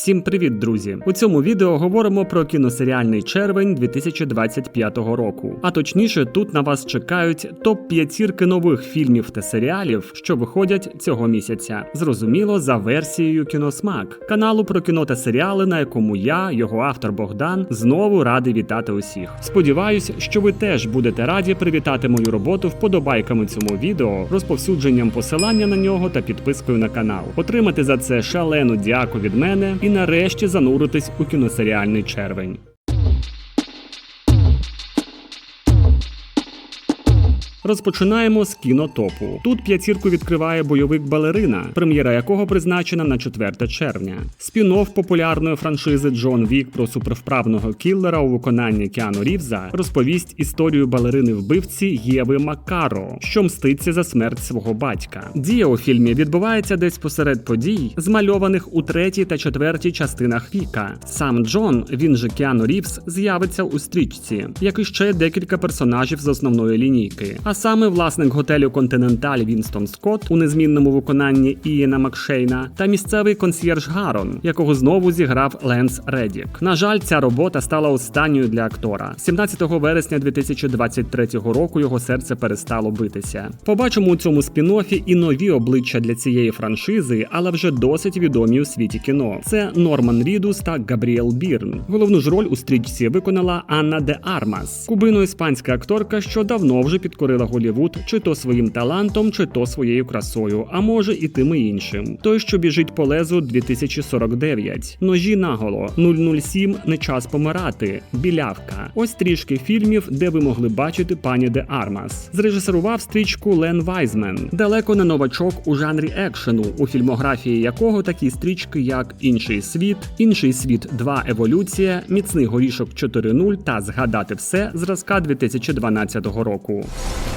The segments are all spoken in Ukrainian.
Всім привіт, друзі! У цьому відео говоримо про кіносеріальний червень 2025 року. А точніше, тут на вас чекають топ п'ятірки нових фільмів та серіалів, що виходять цього місяця. Зрозуміло, за версією Кіносмак, каналу про кіно та серіали, на якому я, його автор Богдан, знову радий вітати усіх. Сподіваюсь, що ви теж будете раді привітати мою роботу вподобайками цьому відео, розповсюдженням посилання на нього та підпискою на канал. Отримати за це шалену дяку від мене і нарешті зануритись у кіносеріальний червень. Розпочинаємо з кінотопу. Тут п'ятірку відкриває бойовик балерина, прем'єра якого призначена на 4 червня. Спін-офф популярної франшизи Джон Вік про супервправного кіллера у виконанні Кіану Рівза розповість історію балерини вбивці Єви Макаро, що мститься за смерть свого батька. Дія у фільмі відбувається десь посеред подій, змальованих у третій та четвертій частинах Віка. Сам Джон, він же Кіану Рівз, з'явиться у стрічці, як і ще декілька персонажів з основної лінійки. А саме власник готелю Континенталь Вінстон Скотт у незмінному виконанні Ієна Макшейна та місцевий консьєрж Гарон, якого знову зіграв Ленс Редік. На жаль, ця робота стала останньою для актора. 17 вересня 2023 року його серце перестало битися. Побачимо у цьому спін-оффі і нові обличчя для цієї франшизи, але вже досить відомі у світі кіно. Це Норман Рідус та Габріел Бірн. Головну ж роль у стрічці виконала Анна де Армас, кубино-іспанська акторка, що давно вже підкорила Голівуд, чи то своїм талантом, чи то своєю красою, а може і тим і іншим. Той, що біжить по лезу 2049, ножі наголо, 007 не час помирати, білявка. Ось трішки фільмів, де ви могли бачити пані де Армас. Зрежисерував стрічку Лен Вайзмен, далеко не новачок у жанрі екшену, у фільмографії якого такі стрічки, як Інший світ, Інший світ 2 Еволюція, Міцний горішок 4.0 та Згадати все зразка 2012 року. –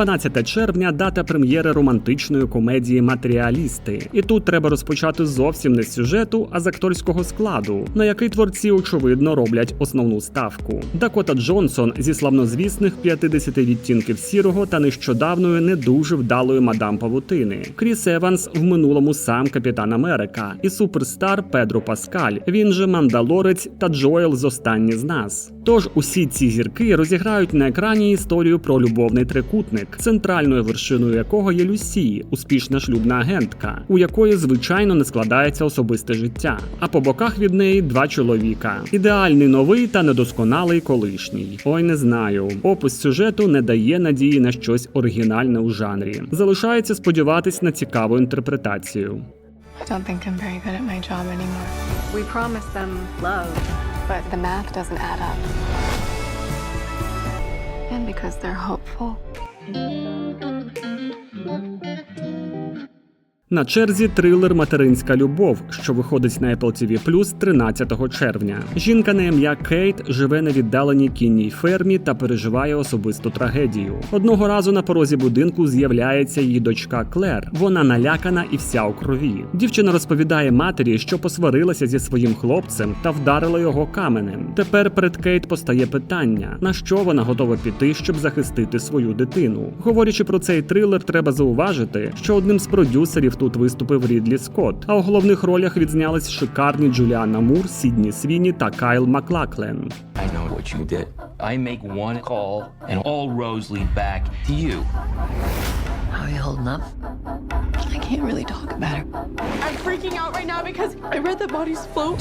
12 червня дата прем'єри романтичної комедії Матеріалісти. І тут треба розпочати зовсім не з сюжету, а з акторського складу, на який творці очевидно роблять основну ставку. Дакота Джонсон зі славнозвісних 50 відтінків сірого та нещодавньої не дуже вдалої мадам Павутини. Кріс Еванс в минулому сам Капітан Америка і суперстар Педро Паскаль. Він же Мандалорець та Джоел з останні з нас. Тож усі ці зірки розіграють на екрані історію про любовний трикутник, центральною вершиною якого є Люсі, успішна шлюбна агентка, у якої звичайно не складається особисте життя. А по боках від неї два чоловіка: ідеальний новий та недосконалий колишній. Ой, не знаю. Опис сюжету не дає надії на щось оригінальне у жанрі. Залишається сподіватись на цікаву інтерпретацію. Don't think I'm very good at my job anymore. We promised them love. But the math doesn't add up. And because they're hopeful. Thank you. На черзі трилер Материнська любов, що виходить на Apple TV Plus 13 червня. Жінка на ім'я Кейт живе на віддаленій кінній фермі та переживає особисту трагедію. Одного разу на порозі будинку з'являється її дочка Клер. Вона налякана і вся у крові. Дівчина розповідає матері, що посварилася зі своїм хлопцем та вдарила його каменем. Тепер перед Кейт постає питання: на що вона готова піти, щоб захистити свою дитину. Говорячи про цей трилер, треба зауважити, що одним з продюсерів тут виступив Рідлі Скотт, а у головних ролях відзнялись шикарні Джуліана Мур, Сідні Свіні та Кайл Маклаклен. I make one call, and all roads lead back to you. How are you holding up? I can't really talk about it. I'm freaking out right now because I read that bodies float.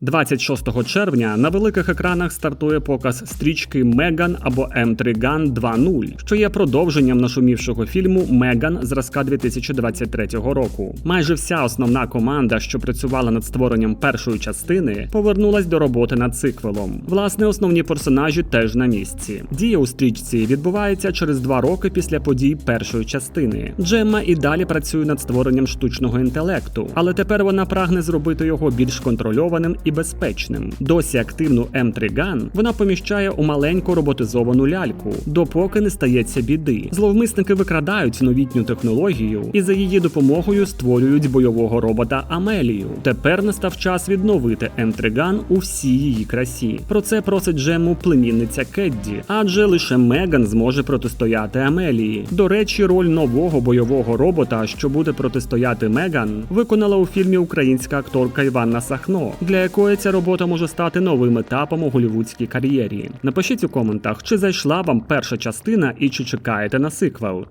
26 червня на великих екранах стартує показ стрічки Меган або М3 Gun 2.0, що є продовженням нашумівшого фільму Меган зразка 2023 року. Майже вся основна команда, що працювала над створенням першої частини, повернулась до роботи над циквелом. Власне, основні персонажі теж на місці. Дія у стрічці відбувається через два роки після подій першої частини. Джемма і далі працює над створенням штучного інтелекту, але тепер вона прагне зробити його більш контрольованим і безпечним. Досі активну М3 Ган вона поміщає у маленьку роботизовану ляльку, допоки не стається біди. Зловмисники викрадають новітню технологію і за її допомогою створюють бойового робота Амелію. Тепер настав час відновити М3 Ган у всій її красі. Про це просить Джему племінниця Кедді, адже лише Меган зможе протистояти Амелії. До речі, роль нового бойового робота, що буде протистояти Меган, виконала у фільмі українська акторка Іванна Сахно, для якої ця робота може стати новим етапом у голівудській кар'єрі. Напишіть у коментах, чи зайшла вам перша частина і чи чекаєте на сиквел.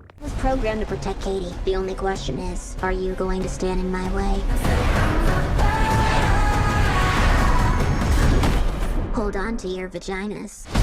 Hold on to your vaginas.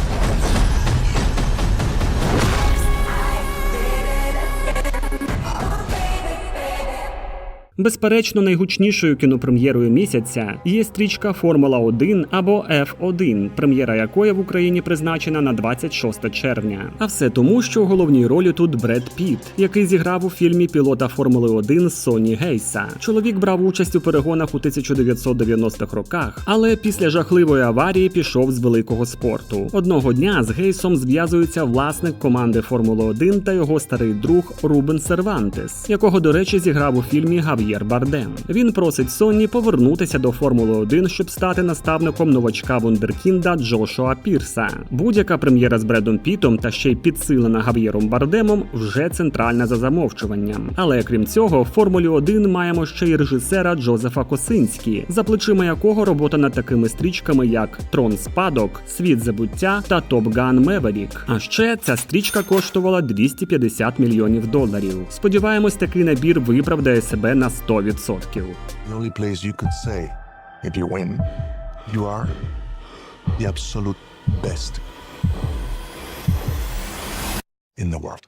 Безперечно, найгучнішою кінопрем'єрою місяця є стрічка Формула 1 або F1, прем'єра якої в Україні призначена на 26 червня. А все тому, що у головній ролі тут Бред Піт, який зіграв у фільмі пілота Формули 1 Соні Гейса. Чоловік брав участь у перегонах у 1990-х роках, але після жахливої аварії пішов з великого спорту. Одного дня з Гейсом зв'язується власник команди Формули 1 та його старий друг Рубен Сервантес, якого, до речі, зіграв у фільмі Гав'єр Бардем. Він просить Сонні повернутися до Формули 1, щоб стати наставником новачка Вундеркінда Джошуа Пірса. Будь-яка прем'єра з Бредом Пітом та ще й підсилена Гав'єром Бардемом вже центральна за замовчуванням. Але крім цього, в Формулі 1 маємо ще й режисера Джозефа Косинські, за плечима якого робота над такими стрічками, як Трон Спадок, Світ забуття та Топ Ган Меверік. А ще ця стрічка коштувала 250 мільйонів доларів. Сподіваємось, такий набір виправдає себе на 100%. The only place you could say, if you win, you are the absolute best in the world.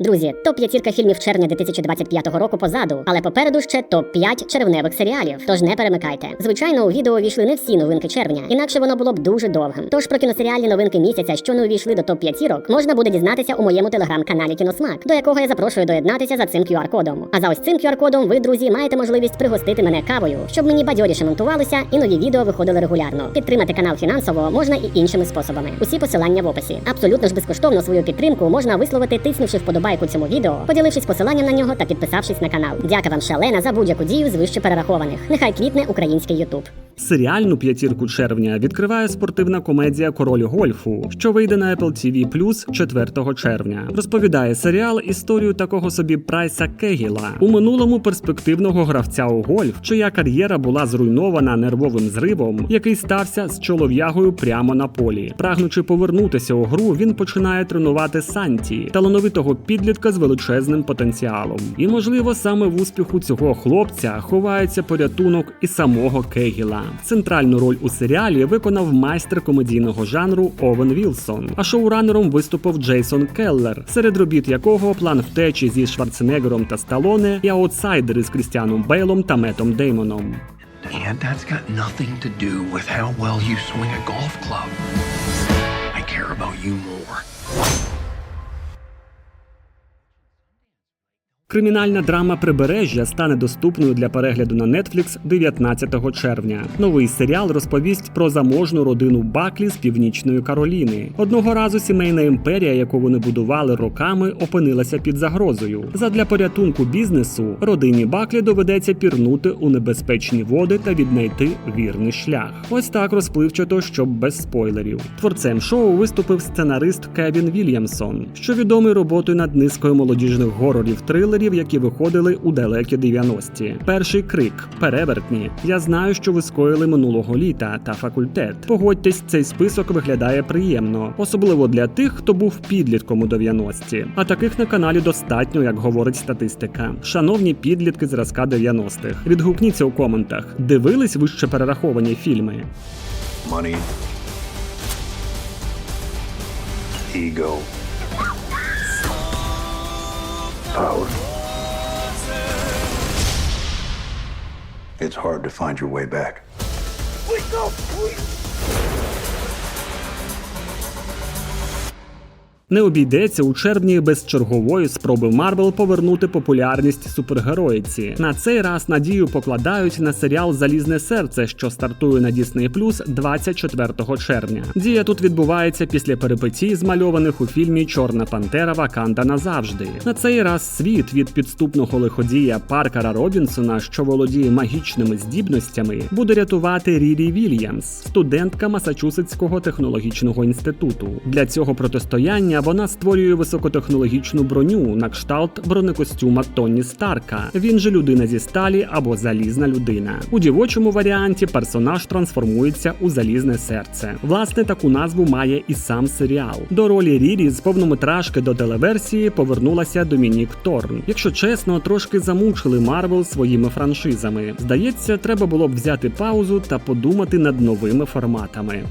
Друзі, топ п'ятірка фільмів червня 2025 року позаду, але попереду ще топ 5 червневих серіалів. Тож не перемикайте. Звичайно, у відео увійшли не всі новинки червня, інакше воно було б дуже довгим. Тож про кіносеріальні новинки місяця, що не увійшли до топ п'ятірок, можна буде дізнатися у моєму телеграм-каналі Кіносмак, до якого я запрошую доєднатися за цим QR-кодом. А за ось цим QR-кодом ви, друзі, маєте можливість пригостити мене кавою, щоб мені бадьоріше монтувалося і нові відео виходили регулярно. Підтримати канал фінансово можна і іншими способами. Усі посилання в описі. Абсолютно ж безкоштовно свою підтримку можна висловити, тиснувши вподобайку цьому відео, поділившись посиланням на нього та підписавшись на канал. Дяка вам шалена за будь-яку дію з вище перерахованих. Нехай квітне український Ютуб. Серіальну п'ятірку червня відкриває спортивна комедія Король гольфу, що вийде на Apple TV Plus 4 червня. Розповідає серіал історію такого собі Прайса Кегіла, у минулому перспективного гравця у гольф, чия кар'єра була зруйнована нервовим зривом, який стався з чолов'ягою прямо на полі. Прагнучи повернутися у гру, він починає тренувати Санті, талановитого підлітка з величезним потенціалом. І можливо, саме в успіху цього хлопця ховається порятунок і самого Кегіла. Центральну роль у серіалі виконав майстер комедійного жанру Овен Вілсон, а шоуранером виступив Джейсон Келлер, серед робіт якого план втечі зі Шварценеггером та Сталоне і аутсайдери з Крістіаном Бейлом та Метом Деймоном. And that's got nothing to do with how well you swing a golf club. I care about you more. Кримінальна драма Прибережжя стане доступною для перегляду на Netflix 19 червня. Новий серіал розповість про заможну родину Баклі з північної Кароліни. Одного разу сімейна імперія, яку вони будували роками, опинилася під загрозою. Задля порятунку бізнесу родині Баклі доведеться пірнути у небезпечні води та віднайти вірний шлях. Ось так розпливчато, щоб без спойлерів. Творцем шоу виступив сценарист Кевін Вільямсон, що відомий роботою над низкою молодіжних горорів трилерів, які виходили у далекі 90-ті. Перший крик перевертні. Я знаю, що ви скоїли минулого літа та факультет. Погодьтесь, цей список виглядає приємно, особливо для тих, хто був підлітком у 90-ті. А таких на каналі достатньо, як говорить статистика. Шановні підлітки зразка 90-х, відгукніться у коментах. Дивились вище перераховані фільми. Money, ego, power. It's hard to find your way back. Не обійдеться у червні без чергової спроби Марвел повернути популярність супергероїці. На цей раз надію покладають на серіал Залізне серце, що стартує на Disney Plus 24 червня. Дія тут відбувається після перипетій, змальованих у фільмі Чорна Пантера Ваканда назавжди. На цей раз світ від підступного лиходія Паркера Робінсона, що володіє магічними здібностями, буде рятувати Рірі Вільямс, студентка Масачусетського технологічного інституту. Для цього протистояння вона створює високотехнологічну броню на кшталт бронекостюма Тоні Старка. Він же людина зі сталі або залізна людина. У дівочому варіанті персонаж трансформується у залізне серце. Власне, таку назву має і сам серіал. До ролі Рірі з повнометражки до телеверсії повернулася Домінік Торн. Якщо чесно, трошки замучили Марвел своїми франшизами. Здається, треба було б взяти паузу та подумати над новими форматами.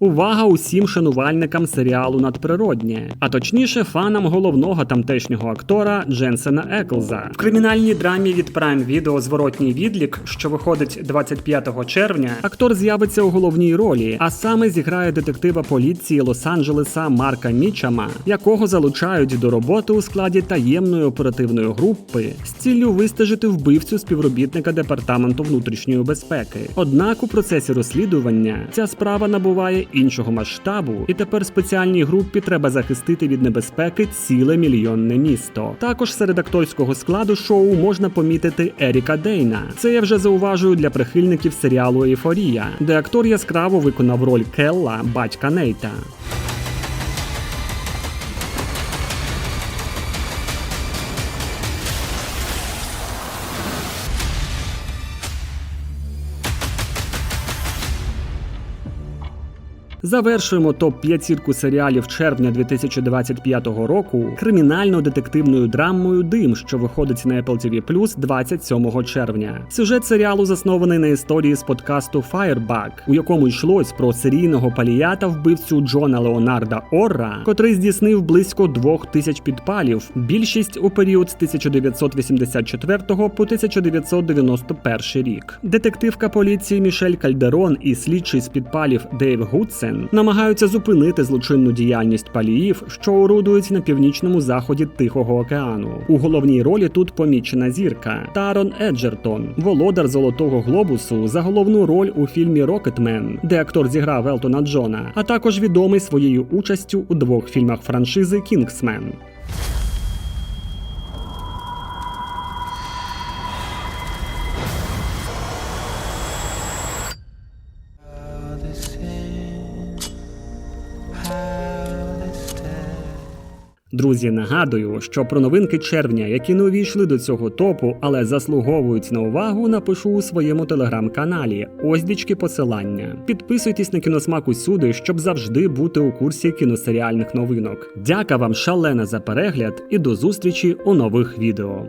Увага усім шанувальникам серіалу надприроднє, а точніше фанам головного тамтешнього актора Дженсена Еклза. В кримінальній драмі від Prime Video зворотній відлік, що виходить 25 червня, актор з'явиться у головній ролі, а саме зіграє детектива поліції Лос-Анджелеса Марка Мічама, якого залучають до роботи у складі таємної оперативної групи з ціллю вистежити вбивцю співробітника департаменту внутрішньої безпеки. Однак у процесі розслідування ця справа набуває іншого масштабу, і тепер спеціальній групі треба захистити від небезпеки ціле мільйонне місто. Також серед акторського складу шоу можна помітити Еріка Дейна. Це я вже зауважую для прихильників серіалу Ейфорія, де актор яскраво виконав роль Келла, батька Нейта. Завершуємо топ 5 серіалів червня 2025 року кримінально-детективною драмою Дим, що виходить на Apple TV Plus 27 червня. Сюжет серіалу заснований на історії з подкасту Firebug, у якому йшлось про серійного палія та вбивцю Джона Леонарда Орра, котрий здійснив близько двох тисяч підпалів, більшість у період з 1984 по 1991 рік. Детективка поліції Мішель Кальдерон і слідчий з підпалів Дейв Гудсен намагаються зупинити злочинну діяльність паліїв, що орудують на північному заході Тихого океану. У головній ролі тут помічена зірка Тарон Еджертон, володар Золотого глобусу за головну роль у фільмі Рокетмен, де актор зіграв Елтона Джона, а також відомий своєю участю у двох фільмах франшизи Кінгсмен. Друзі, нагадую, що про новинки червня, які не увійшли до цього топу, але заслуговують на увагу, напишу у своєму телеграм-каналі. Ось дічки посилання. Підписуйтесь на кіносмак усюди, щоб завжди бути у курсі кіносеріальних новинок. Дяка вам шалена за перегляд і до зустрічі у нових відео.